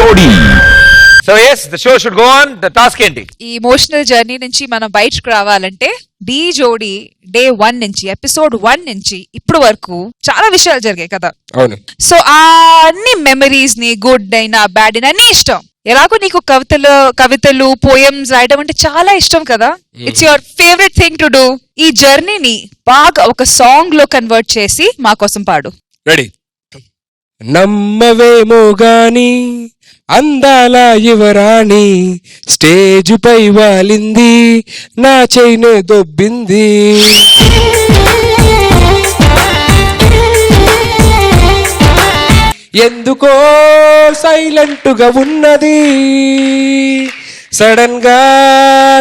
జోడీ. So as the show should go on the task ఏంటి? ఈ ఇమోషనల్ జర్నీ నుంచి మనం బయటకు రావాలంటే డి జోడి డే వన్ నుంచి ఎపిసోడ్ వన్ నుంచి ఇప్పుడు వరకు చాలా విషయాలు జరిగాయి కదా. అవును. సో ఆ అన్ని మెమరీస్ని గుడ్ అయినా బ్యాడ్ అయినా అన్ని ఇష్టం. ఎలాగో నీకు కవితలు కవితలు పోయమ్స్ రాయడం అంటే చాలా ఇష్టం కదా. It's your favourite thing to do ఈ జర్నీని బాగా ఒక సాంగ్లో కన్వర్ట్ చేసి మా కోసం పాడు. రెడీ నమ్మవేమో గాని అందాల యువరాణి స్టేజుపై వాలింది నా చైనే దొబ్బింది. ఎందుకో సైలెంట్గా ఉన్నది సడన్గా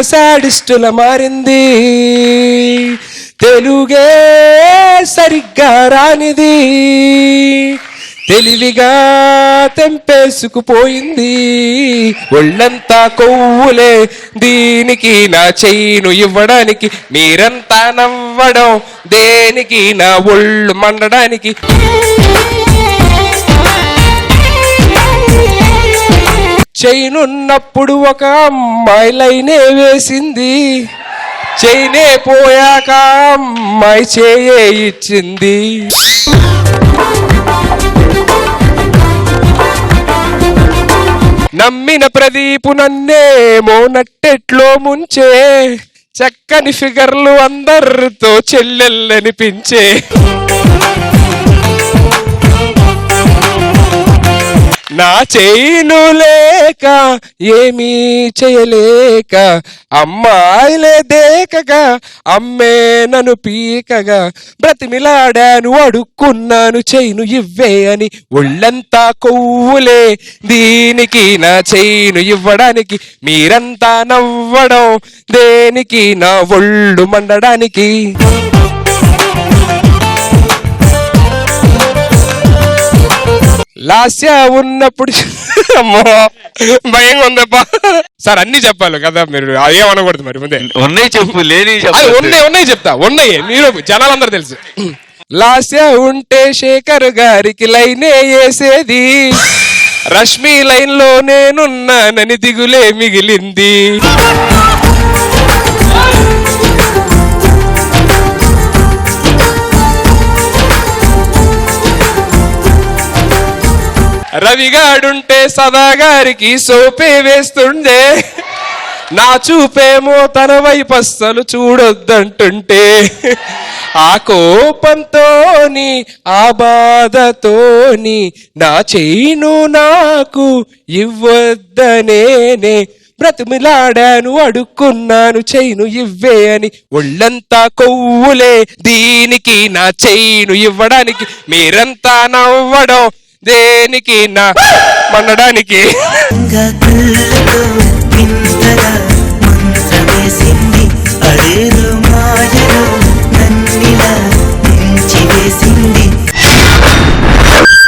సాడిస్టుల మారింది. తెలుగే సరిగ్గా రానిది. తెలివిగా తెంపేసుకుపోయింది. ఒళ్ళంతా కొవ్వులే. దీనికి నా చెయ్యిను ఇవ్వడానికి మీరంతా నవ్వడం. దేనికి నా ఒళ్ళు మండడానికి? చైనున్నప్పుడు ఒక అమ్మాయి లైనే వేసింది. చైనే పోయాక అమ్మాయి చేయే ఇచ్చింది. నమ్మిన ప్రదీపు నన్నేమో నట్టెట్లో ముంచే. చక్కని ఫిగర్లు అందరితో చెల్లెల్లనిపించే నా చేయిను లేక ఏమీ చేయలేక అమ్మాయిలే దేకగా అమ్మే నన్ను పీకగా బ్రతిమిలాడాను అడుక్కున్నాను చేయిను ఇవ్వే అని ఒళ్ళంతా కొవ్వులే. దీనికి నా చేయిను ఇవ్వడానికి మీరంతా నవ్వడం దేనికి నా ఒళ్ళు మండడానికి? లాస్య ఉన్నప్పుడు అమ్మో భయంగా ఉందప్పా సార్ అన్ని చెప్పాలి కదా? మీరు ఏమనకూడదు మరి ముందే. ఉన్నాయి చెప్పు లేని ఉన్నాయి ఉన్నాయి చెప్తా ఉన్నాయి. మీరు జనాలందరూ తెలుసు. లాస్య ఉంటే శేఖర్ గారికి లైనే వేసేది. రష్మి లైన్లో నేనున్నానని దిగులే మిగిలింది. రవిగాడుంటే సదాగారికి సోపే వేస్తుండే. నా చూపేమో తన వైపు అస్సలు చూడొద్దంటుంటే. ఆ కోపంతోని ఆ బాధతోని నా చేయిను నాకు ఇవ్వద్దనేనే. బ్రతిమిలాడాను అడుక్కున్నాను చేయిను ఇవ్వే అని ఒళ్ళంతా కొవ్వులే. దీనికి నా చైను ఇవ్వడానికి మీరంతా నవ్వడం దేనికి నా మనడానికి